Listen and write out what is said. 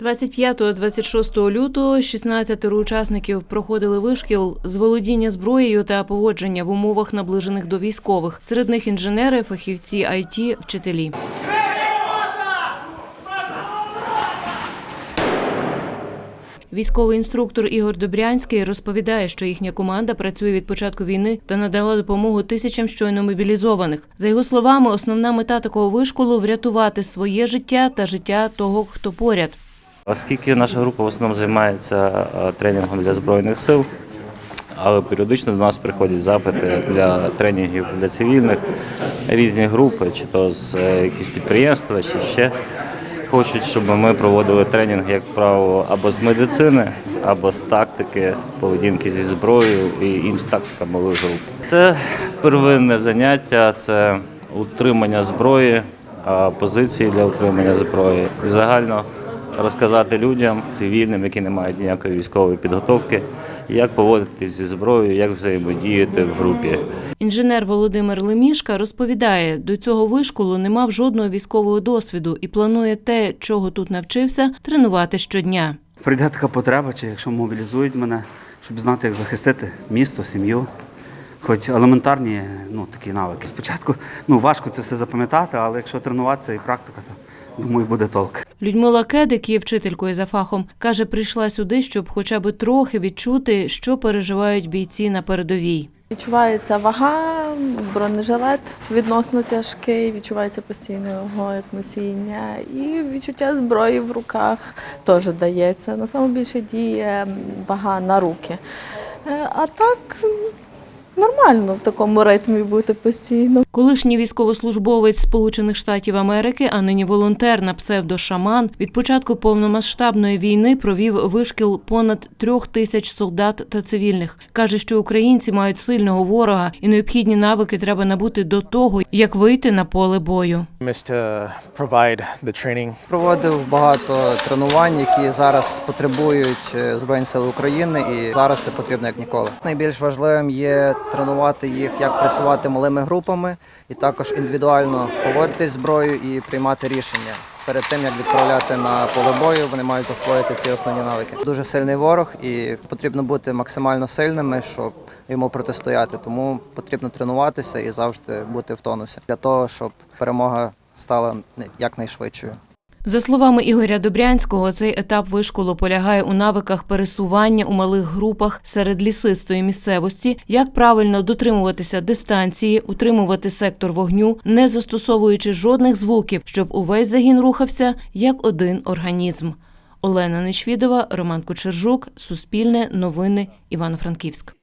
25-26 лютого 16 учасників проходили вишкіл з володіння зброєю та поводження в умовах наближених до військових. Серед них інженери, фахівці IT, вчителі. Військовий інструктор Ігор Добрянський розповідає, що їхня команда працює від початку війни та надала допомогу тисячам щойно мобілізованих. За його словами, основна мета такого вишколу врятувати своє життя та життя того, хто поряд. Оскільки наша група в основному займається е, тренінгом для збройних сил, але періодично до нас приходять запити для тренінгів для цивільних різні групи, чи то з е, якісь підприємства, чи ще хочуть, щоб ми проводили тренінг, як правило, або з медицини, або з тактики поведінки зі зброєю і інш тактика малих груп. Це первинне заняття, це утримання зброї, позиції для утримання зброї. Загально розказати людям, цивільним, які не мають ніякої військової підготовки, як поводитись зі зброєю, як взаємодіяти в групі. Інженер Володимир Лемішка розповідає, до цього вишколу не мав жодного військового досвіду і планує те, чого тут навчився, тренувати щодня. Прийде така потреба, чи якщо мобілізують мене, щоб знати, як захистити місто, сім'ю. Хоч елементарні ну, такі навики. Спочатку ну, важко це все запам'ятати, але якщо тренуватися і практика, то думаю, буде толк. Людмила Кедик є вчителькою за фахом. Каже, прийшла сюди, щоб хоча б трохи відчути, що переживають бійці на передовій. Відчувається вага, бронежилет відносно тяжкий, відчувається постійно його як носіння, і відчуття зброї в руках теж дається. На саме більше діє вага на руки. Е, А так нормально в такому ритмі бути постійно. Колишній військовослужбовець Сполучених Штатів Америки, а нині волонтер на псевдо Шаман, від початку повномасштабної війни провів вишкіл понад трьох тисяч солдат та цивільних. каже, що українці мають сильного ворога, і необхідні навики треба набути до того, як вийти на поле бою. Проводив багато тренувань, які зараз потребують е, Збройні Сили України, і зараз це потрібно як ніколи. Найбільш важливим є тренувати їх, як працювати малими групами, і також індивідуально поводитись з зброєю і приймати рішення. Перед тим як відправляти на поле бою, вони мають засвоїти ці основні навики. Дуже сильний ворог, і потрібно бути максимально сильними, щоб йому протистояти. Тому потрібно тренуватися і завжди бути в тонусі для того, щоб перемога стала якнайшвидшою. За словами Ігоря Добрянського, цей етап вишколу полягає у навиках пересування у малих групах серед лісистої місцевості, як правильно дотримуватися дистанції, утримувати сектор вогню, не застосовуючи жодних звуків, щоб увесь загін рухався як один організм. Олена Нечвідова, Роман Кучержук, Суспільне, Новини, Івано-Франківськ.